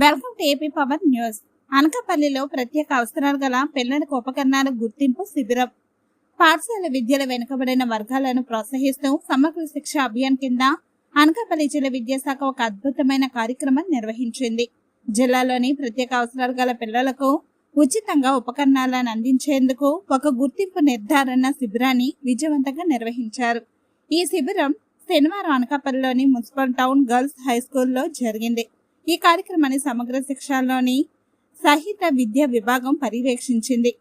Welcome to AP power news. అనకాపల్లిలో ప్రత్యేక అవసరాలు గల పిల్లలకు ఉపకరణాల గుర్తింపు శిబిరం. పాఠశాల విద్యలో వెనుకబడిన వర్గాలను ప్రోత్సహిస్తూ సమగ్ర శిక్ష అభియాన్ కింద అనకాపల్లి జిల్లా విద్యాశాఖ ఒక అద్భుతమైన కార్యక్రమం నిర్వహించింది. జిల్లాలోని ప్రత్యేక అవసరాలు గల పిల్లలకు ఉచితంగా ఉపకరణాలను అందించేందుకు ఒక గుర్తింపు నిర్ధారణ శిబిరాన్ని విజయవంతంగా నిర్వహించారు. ఈ శిబిరం శనివారం అనకాపల్లిలోని మున్సిపల్ టౌన్ గర్ల్స్ హై స్కూల్లో జరిగింది. ఈ కార్యక్రమాన్ని సమగ్ర శిక్షలోని సహిత విద్యా విభాగం పర్యవేక్షించింది.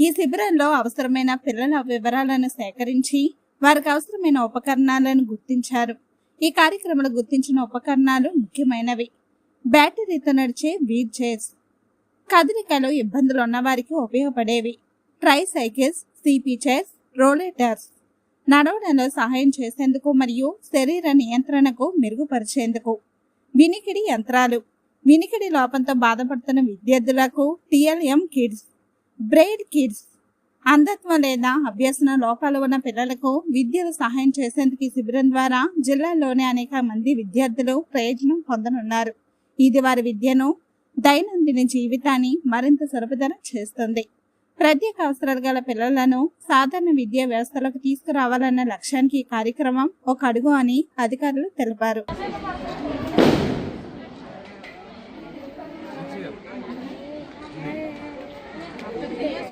ఈ శిబిరంలో అవసరమైన పిల్లల వివరాలను సేకరించి వారికి అవసరమైన ఉపకరణాలను గుర్తించారు. ఈ కార్యక్రమంలో గుర్తించిన ఉపకరణాలు ముఖ్యమైనవి. బ్యాటరీతో నడిచే వీల్ చైర్స్ కదలికలో ఇబ్బందులు ఉన్నవారికి ఉపయోగపడేవి. Tricycles CP chairs rollators నడవడంలో సహాయం చేసేందుకు మరియు శరీర నియంత్రణకు మెరుగుపరిచేందుకు వినికిడి యంత్రాలు. వినికిడి లోపంతో బాధపడుతున్న విద్యార్థులకు టిఎల్ఎం కిడ్స్ బ్రెయిడ్ కిడ్స్. అంధత్వం లేదా అభ్యసన లోపాలు ఉన్న పిల్లలకు విద్యలో సహాయం చేసేందుకు ఈ శిబిరం ద్వారా జిల్లాలోనే అనేక మంది విద్యార్థులు ప్రయోజనం పొందనున్నారు. ఇది వారి విద్యను దైనందిన జీవితాన్ని మరింత సులభతరం చేస్తుంది. ప్రత్యేక అవసరాలు గల పిల్లలను సాధారణ విద్యా వ్యవస్థలకు తీసుకురావాలన్న లక్ష్యానికి ఈ కార్యక్రమం ఒక అడుగు అని అధికారులు తెలిపారు.